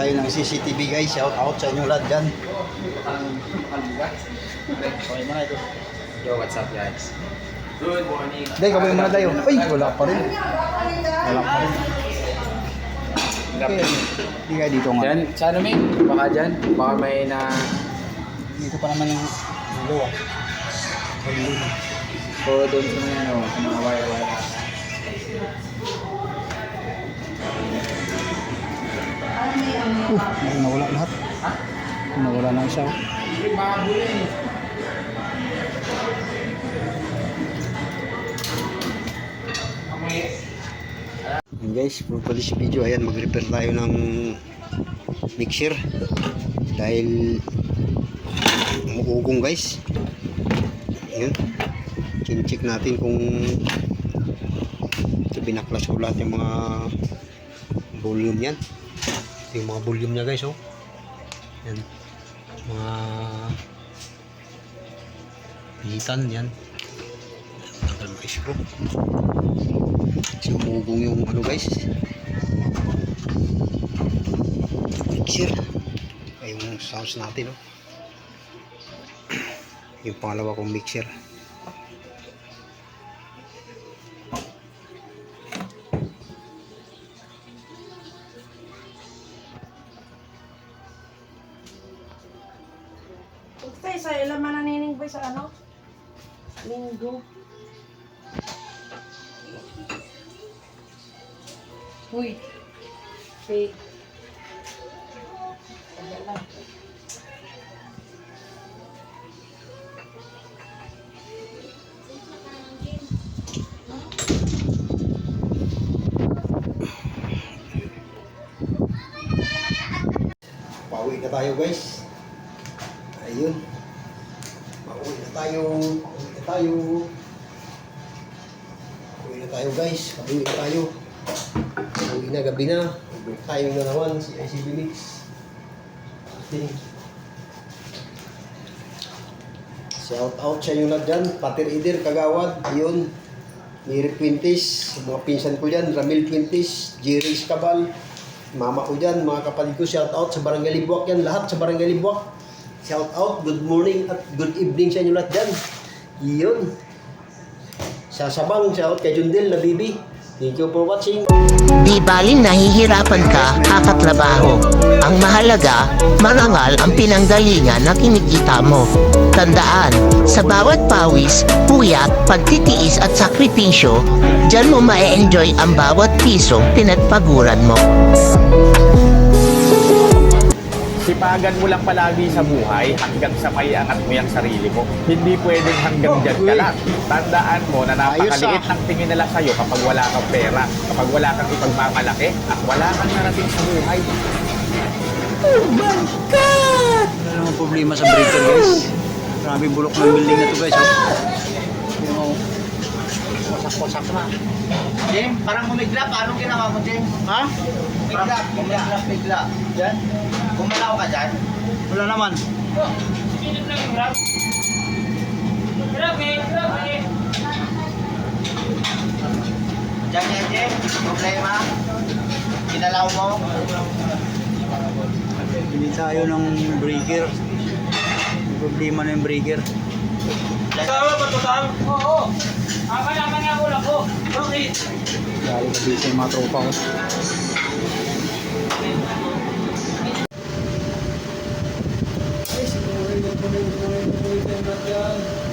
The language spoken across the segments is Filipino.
Tayo ng CCTV guys. Shout out sa inyo lahat dyan. Okay na ito. Yo, what's up guys? Good morning. Hindi, gawin muna tayo. Uy, wala pa rin. Wala pa rin. Okay, hindi kaya dito nga. Diyan, sa ano may? Baka dyan? Baka may na... Dito pa naman yung dalawa. O doon sa mga ano, sa mga wire-wire. Uh, nawala lahat. Nawala na isa. oh. Ayan guys, for police video, ayan, mag-repair tayo ng mixer dahil umuugong guys. Ayan, chin-check natin kung ito binaklas ko lahat yung mga volume yan. Ito yung mga volume niya guys, oh. Yan. Mga pitan yan. Tagal mga screw. Kasi umugong yung ano guys. Mixer. Ay yung sounds natin, oh. Yung pangalawa kong mixer. Sa ilan man nanining boy sa ano? Linggo. Uy. Hey. Wala. Pauwi na tayo guys. Ayun. Pauwi na tayo. Pauwi na tayo. Pauwi na tayo guys. Pauwi na tayo. Pauwi na gabi na. Pauwi tayo na naman si ICB Mix. Okay. Shout out sa inyo lahat dyan. Pater Idir, Kagawad. Ayun. Miri Quintis. Mga pinsan ko dyan. Ramil Quintis. Jerry Cabal. Mama ko dyan, mga kapatid ko, shout out sa Barangay Libuak yan, lahat sa Barangay Libuak. Shout out, good morning at good evening sa inyo lahat dyan. Yun. Sa Sabang, shout out kay Jundel na Bibi. Thank you for watching. Di baling nahihirapan ka kakatrabaho. Ang mahalaga, marangal ang pinanggalingan na kinikita mo. Tandaan, sa bawat pawis, puyat, pagtitiis at sakripisyo, dyan mo ma-enjoy ang bawat pisong pinagpaguran mo. Sipagan mo lang palagi sa buhay hanggang sa may angat mo yung sarili mo. Hindi pwedeng hanggang dyan ka lang. Tandaan mo na napakaliit ng tingin nila sa'yo kapag wala kang pera, kapag wala kang ipagmamalaki, at wala kang narating sa buhay. Ano naman problema sa breaker guys? Grabe bulok ng building na to guys. Oh. Oh, wasak-wasak na. Jim, parang humigla. Paano ginawa mo, Jim? Ha? Bigla, bigla, bigla. Yan? Gumalaw ka dyan? Wala naman. Diyan yan. Problema? Ginalaw mo? Hindi tayo ng breaker. May problema na yung breaker. Dahil kabisa yung mga tropa ko. Hanggang yan.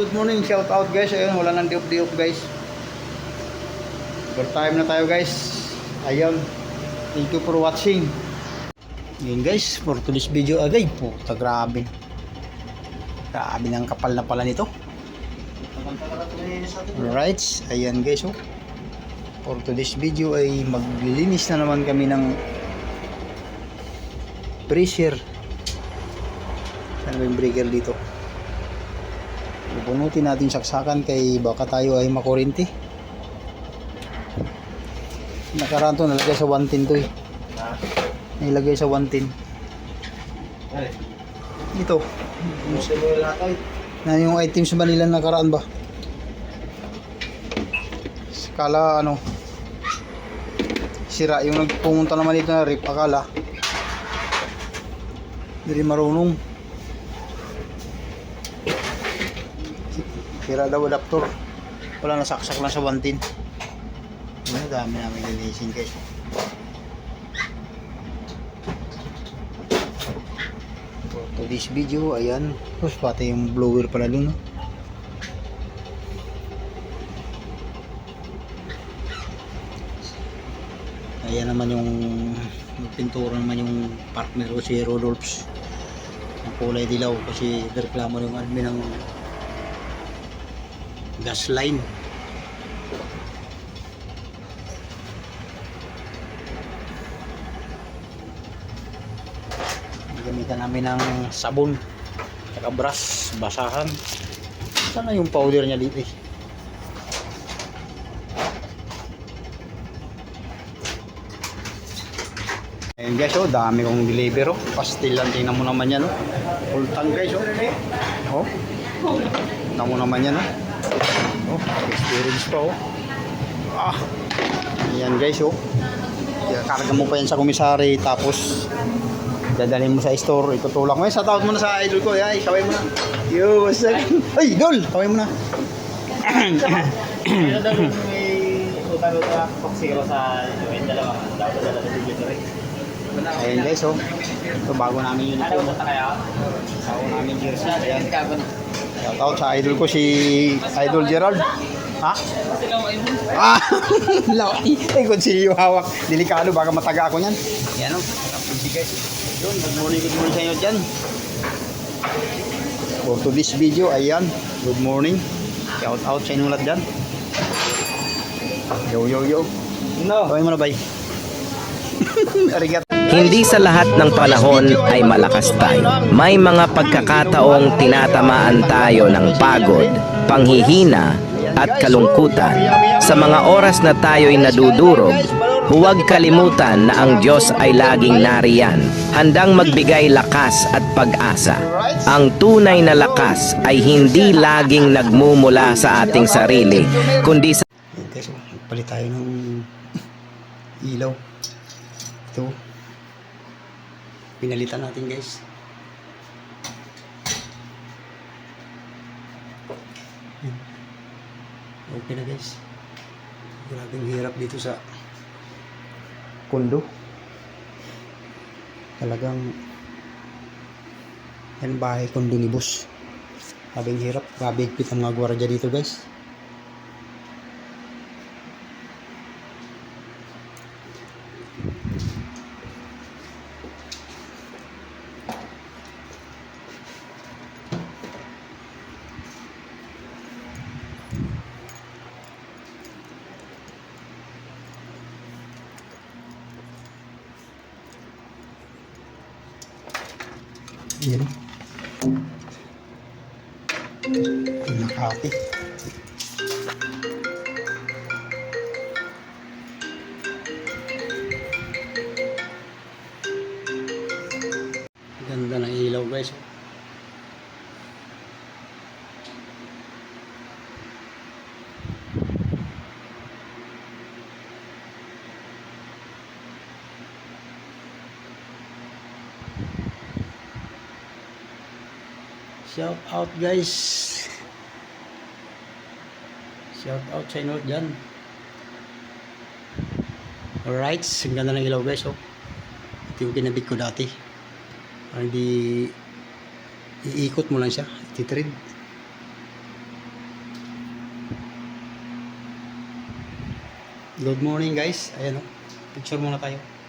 Good morning. Shout out guys. Ayun, wala nang diop-diop guys. Good time na tayo guys. Ayun. Thank you for watching. Ngayon guys, for today's video agay. Puta, grabe. Grabe ng kapal na pala nito. Alright, ayan guys oh. For today's video ay maglilinis na naman kami ng pressure. Ba yung breaker dito? Pupunutin natin saksakan kay baka tayo ay makurinti. Nakaraan to, nalagay sa 110 to eh. Nilagay sa 110. Ito. Na yung items ba nila nakaraan ba? Kala ano sira yung nagpumunta naman dito na rip akala hindi marunong sira daw adapter wala nasaksak lang sa 110 ano dami namin linisin guys. For today's video ayan. Tapos pati yung blower pala dun no? ayan naman yung pintura naman yung partner ko si Rodolphs. Ang kulay dilaw kasi reklamo yung admin ng gas line gamitan namin ng sabon saka brush basahan sana yung powder niya dito eh Ayun guys, oh, dami kong deliver oh. Pastil lang, tingnan mo naman yan oh. Full tank guys oh. Oh. Tingnan mo naman yan oh. Oh, experience pa oh. Ah. Ayan guys oh. Karga mo pa yan sa komisari tapos dadalhin mo sa store, itutulak mo. Eh, sa taot mo na sa idol ko, ay, kaway mo na. Yo, what's up? Ay, idol, kaway mo na. Ano daw may utang-utang Coke Zero sa yung dalawa? Dala sa video rin. Ayan guys, oh. Ito bago namin yun. Ano utang kaya? Bago namin jersey. Ayan. Shout out sa idol ko si Idol Gerald. Ha? Ah! Laki. Eh, kung sino yung hawak. Delikado, baka mataga ako niyan. Yan o. Guys. Yun, good morning, good morning sa inyo dyan. For to this video, ayan. Good morning. Shout out sa inyo lahat dyan. Yo, yo, yo. No. Kawin mo na, bay. Arigat. Hindi sa lahat ng panahon ay malakas tayo. May mga pagkakataong tinatamaan tayo ng pagod, panghihina, at kalungkutan. Sa mga oras na tayo'y nadudurog, huwag kalimutan na ang Diyos ay laging nariyan, handang magbigay lakas at pag-asa. Ang tunay na lakas ay hindi laging nagmumula sa ating sarili, kundi sa palit tayo ng ilaw. Ito. Pinalitan natin guys. Okay na guys. Grabing hirap dito sa kondo. Talagang yan bahay kondo ni boss. Grabing hirap. Grabe higpit ang mga gwardiya dito guys. Yan. Makati. Shout out guys. Shout out sa inyo dyan. Alright, ang ganda ng ilaw guys. Oh. Ito yung kinabit ko dati. Parang di iikot mo lang siya. Ititrid. Good morning guys. Ayan o. Oh. Picture muna tayo.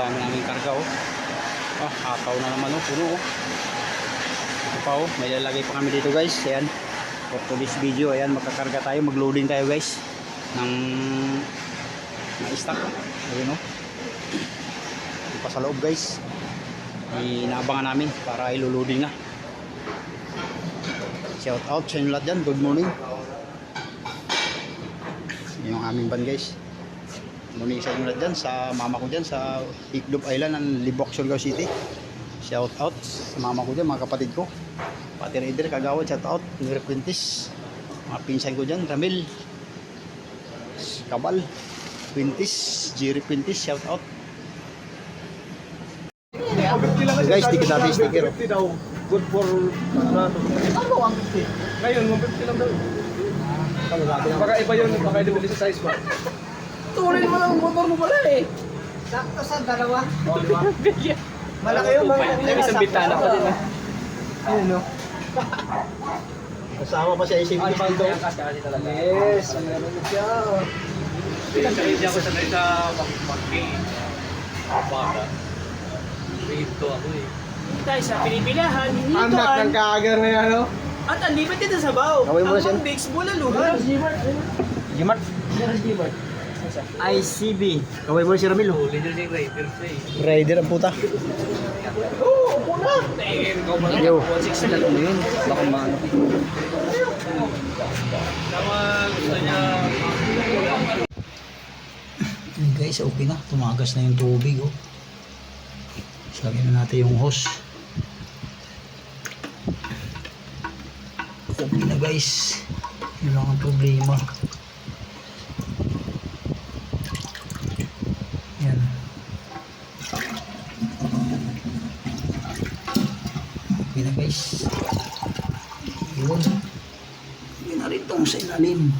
Dami namin karga oh. Ah, hakaw na naman oh. Puno oh. Pa oh. May lalagay pa kami dito guys. Ayan. For today's video. Ayan. Magkakarga tayo. Magloading tayo guys. Ng na stock. Ayun oh. Pa sa loob guys. Inaabangan namin para iluluding na. Shout out sa inyo lahat dyan. Good morning. Yung aming van guys. Morning sa inyo lahat dyan. Sa mama ko dyan sa Iklob Island ng Libok, Surigao City. Shout out sa mama ko dyan, mga kapatid ko. Pati Raider, Kagawad, shout out. Nire Quintis. Mga pinsan ko dyan, Ramil. Kabal. Quintis. Jerry Quintis, shout out. Guys, dikit natin yung sticker. Good for... Ano ang 50? Ngayon, 150 lang daw. Baka iba yun, baka hindi sa size ba? Tuloy mo lang ang motor mo pala eh. Sakto sa dalawa. Malaki yung mga May isang bintana pa din, Ayun no? Kasama pa siya isip Ay, paldo. Yes, meron na siya. Pinakahindi ako sanay sa pag-parking. Baka. Rito ako eh. tayo sa pinipilahan, Anak ng hinituan, kaagar na yan, no? at ang lipat dito sa baw. Gawin mo na Ang pang-bakes bulaluhan. Gimart. ICB. Kaway mo si Ramil. oh. Nyo si Rider. Rider ang puta. Yo. 160 lang yun. Baka maano. Guys, okay na. Tumagas na yung tubig. Oh. Lagyan na natin yung hose. Okay na guys. Yun lang ang problema. Yan. Okay na guys. Yun. Yun na ilalim.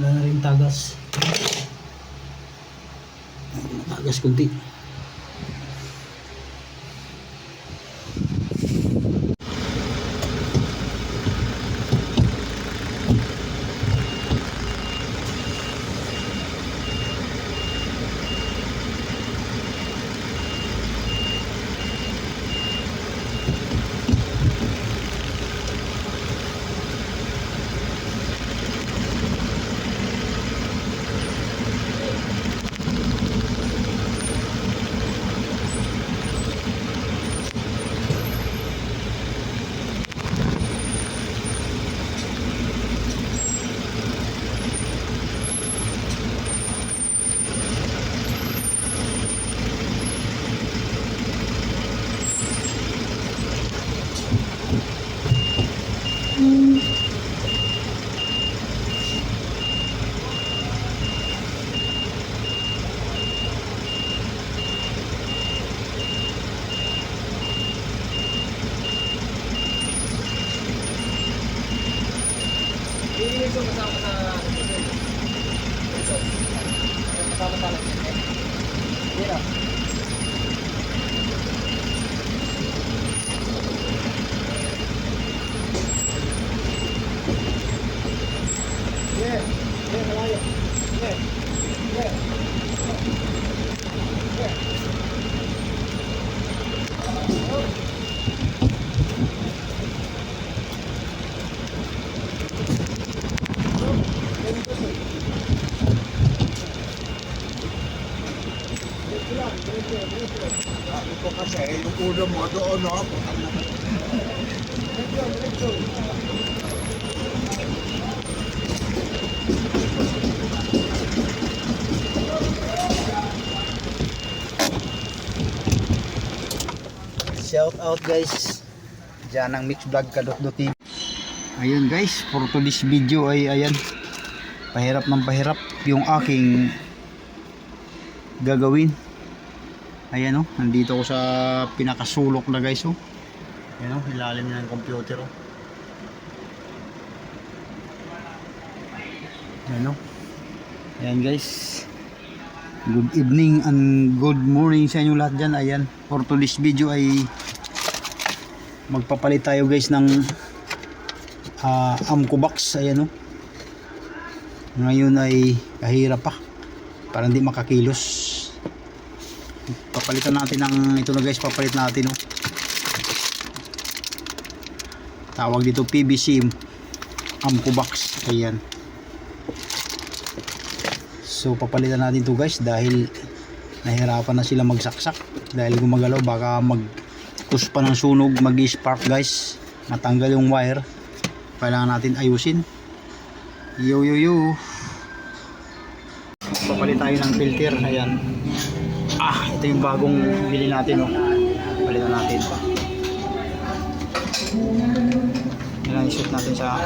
Wala na rin tagas. Tagas kunti. からですね。Shout out guys. Diyan ang Mix Vlog Kadot TV. Ayun guys, for today's video ay ayan. Pahirap ng pahirap yung aking gagawin. Ayan oh, nandito ko sa pinakasulok na guys oh. Ayan oh, ilalim ng computer oh. Ayan oh. Ayan guys. Good evening and good morning sa inyo lahat dyan. Ayan, for today's video ay magpapalit tayo guys ng ah, Amco box. Ayan o. Ngayon ay kahirap pa. Para hindi makakilos. Papalitan natin ng ito na guys, papalit natin oh. Tawag dito PVC Amco box. Ayan. So papalitan natin to guys dahil nahirapan na sila magsaksak. Dahil gumagalaw baka mag pa ng sunog mag spark guys. Matanggal yung wire. Kailangan natin ayusin. Yo yo yo. Papalit tayo ng filter. Ayan ah ito yung bagong bili natin oh. Palitan natin. Yan iset natin sa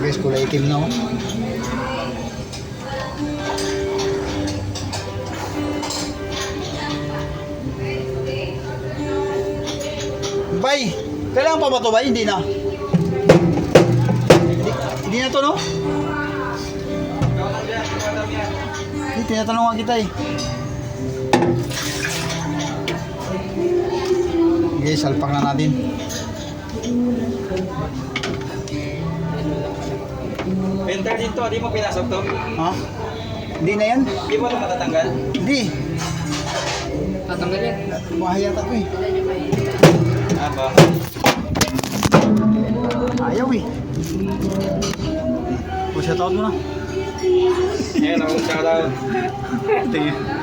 guys kulay itim na oh Bay, kailangan pa ba ito ba? Hindi na. Hindi, tinatanungan kita eh. Okay, salpak na natin. Enter dito, di mo pinasok to? Ha? Hindi na yan? Di mo ito matatanggal? Hindi. Tatanggal yan. Mahayata ko eh. Ah, ba? Ayaw eh. O, shoutout mo na. Ayan, akong shoutout. Tingin.